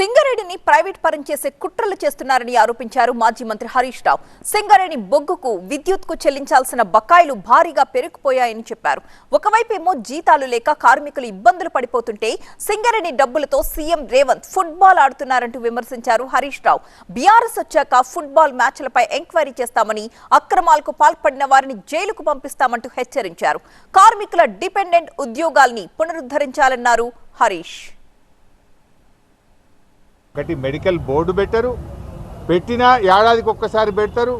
సింగరేణిని private పరం చేసే కుట్రలు చేస్తున్నారని ఆరోపించారు మాజీ మంత్రి హరీష్ రావు. సింగరేణి బొగ్గుకు విద్యుత్కు చెల్లించాల్సిన బకాయిలు భారీగా పెరిగిపోయాయని చెప్పారు. ఒకవైపేమో జీతాలు లేక కార్మికులు ఇబ్బందులు పడిపోతుంటే సింగరేణి డబ్బులతో సీఎం రేవంత్ ఫుట్బాల్ ఆడుతున్నారంటూ విమర్శించారు హరీష్ రావు. బీఆర్ఎస్ వచ్చాక ఫుట్బాల్ మ్యాచ్లపై ఎంక్వైరీ చేస్తామని అక్రమాలకు పాల్పడిన వారిని జైలుకు పంపిస్తామంటూ హెచ్చరించారు. కార్మికుల డిపెండెంట్ ఉద్యోగాల్ని పునరుద్ధరించాలన్నారు హరీష్. ఒకటి మెడికల్ బోర్డు పెట్టరు పెట్టినా ఏడాదికి ఒక్కసారి పెడతారు.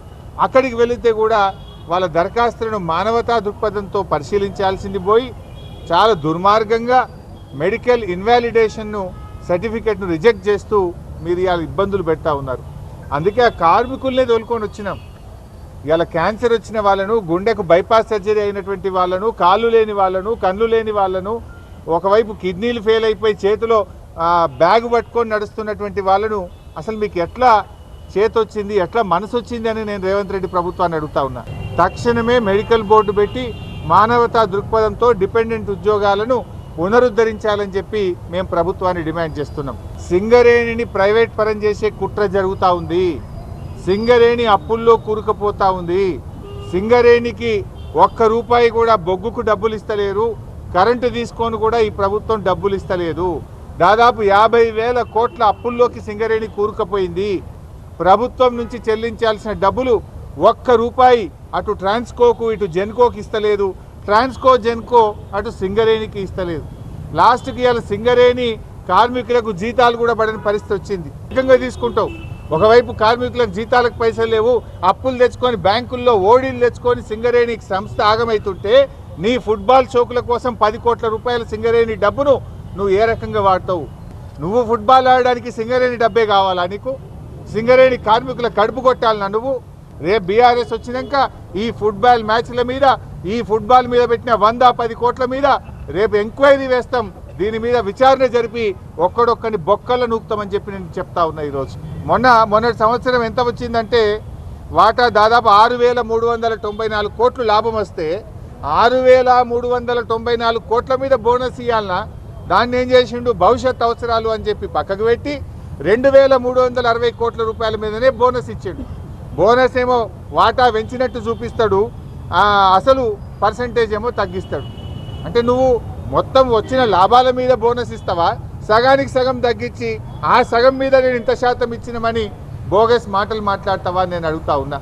అక్కడికి వెళితే కూడా వాళ్ళ దరఖాస్తులను మానవతా దృక్పథంతో పరిశీలించాల్సింది పోయి చాలా దుర్మార్గంగా మెడికల్ ఇన్వాలిడేషన్ను సర్టిఫికెట్ను రిజెక్ట్ చేస్తూ మీరు ఇవాళ ఇబ్బందులు పెడతా ఉన్నారు. అందుకే ఆ కార్మికుల్నే తోలుకొని వచ్చినాం. ఇవాళ క్యాన్సర్ వచ్చిన వాళ్ళను గుండెకు బైపాస్ సర్జరీ అయినటువంటి వాళ్ళను కాళ్ళు లేని వాళ్ళను కళ్ళు లేని వాళ్ళను ఒకవైపు కిడ్నీలు ఫెయిల్ అయిపోయి చేతిలో బ్యాగ్ పట్టుకొని నడుస్తున్నటువంటి వాళ్ళను అసలు మీకు ఎట్లా చేతొచ్చింది ఎట్లా మనసు వచ్చింది అని నేను రేవంత్ రెడ్డి ప్రభుత్వాన్ని అడుగుతా ఉన్నా. తక్షణమే మెడికల్ బోర్డు పెట్టి మానవతా దృక్పథంతో డిపెండెంట్ ఉద్యోగాలను పునరుద్ధరించాలని చెప్పి మేము ప్రభుత్వాన్ని డిమాండ్ చేస్తున్నాం. సింగరేణిని ప్రైవేట్ పరం చేసే కుట్ర జరుగుతూ ఉంది. సింగరేణి అప్పుల్లో కూరుకుపోతా ఉంది. సింగరేణికి ఒక్క రూపాయి కూడా బొగ్గుకు డబ్బులు ఇస్తలేరు కరెంటు తీసుకొని కూడా ఈ ప్రభుత్వం డబ్బులు ఇస్తలేదు దాదాపు యాభై వేల కోట్ల అప్పుల్లోకి సింగరేణి కూరుకుపోయింది. ప్రభుత్వం నుంచి చెల్లించాల్సిన డబ్బులు ఒక్క రూపాయి అటు ట్రాన్స్కోకు ఇటు జెన్కోకి ఇస్తలేదు. ట్రాన్స్కో జెన్కో అటు సింగరేణికి ఇస్తలేదు. లాస్ట్కి ఇవాళ సింగరేణి కార్మికులకు జీతాలు కూడా పడని పరిస్థితి వచ్చింది. ఏకంగా తీసుకుంటావు. ఒకవైపు కార్మికులకు జీతాలకు పైసలు లేవు. అప్పులు తెచ్చుకొని బ్యాంకుల్లో ఓడీలు తెచ్చుకొని సింగరేణికి సంస్థ ఆగమైతుంటే నీ ఫుట్బాల్ షోకుల కోసం పది కోట్ల రూపాయల సింగరేణి డబ్బును నువ్వు ఏ రకంగా వాడతావు? నువ్వు ఫుట్బాల్ ఆడడానికి సింగరేణి డబ్బే కావాలా నీకు? సింగరేణి కార్మికుల కడుపు కొట్టాలన్నా నువ్వు? రేపు బీఆర్ఎస్ వచ్చినాక ఈ ఫుట్బాల్ మ్యాచ్ల మీద ఈ ఫుట్బాల్ మీద పెట్టిన వంద పది కోట్ల మీద రేపు ఎంక్వైరీ వేస్తాం. దీని మీద విచారణ జరిపి ఒక్కడొక్కని బొక్కల నూక్తమని చెప్పి నేను చెప్తా ఉన్నా ఈరోజు. మొన్న మొన్నటి సంవత్సరం ఎంత వచ్చిందంటే వాటా దాదాపు ఆరు వేల మూడు వందల తొంభై నాలుగు కోట్లు లాభం వస్తే ఆరు వేల మూడు వందల తొంభై నాలుగు కోట్ల మీద బోనస్ ఇవ్వాలన్నా దాన్ని ఏం చేసిండు? భవిష్యత్ అవసరాలు అని చెప్పి పక్కకు పెట్టి రెండు వేల మూడు వందల అరవై కోట్ల రూపాయల మీదనే బోనస్ ఇచ్చాడు. బోనస్ ఏమో వాటా పెంచినట్టు చూపిస్తాడు. అసలు పర్సంటేజ్ ఏమో తగ్గిస్తాడు. అంటే నువ్వు మొత్తం వచ్చిన లాభాల మీద బోనస్ ఇస్తావా? సగానికి సగం తగ్గించి ఆ సగం మీద నేను ఇంత శాతం ఇచ్చినమని బోగస్ మాటలు మాట్లాడతావా నేను అడుగుతా ఉన్నా.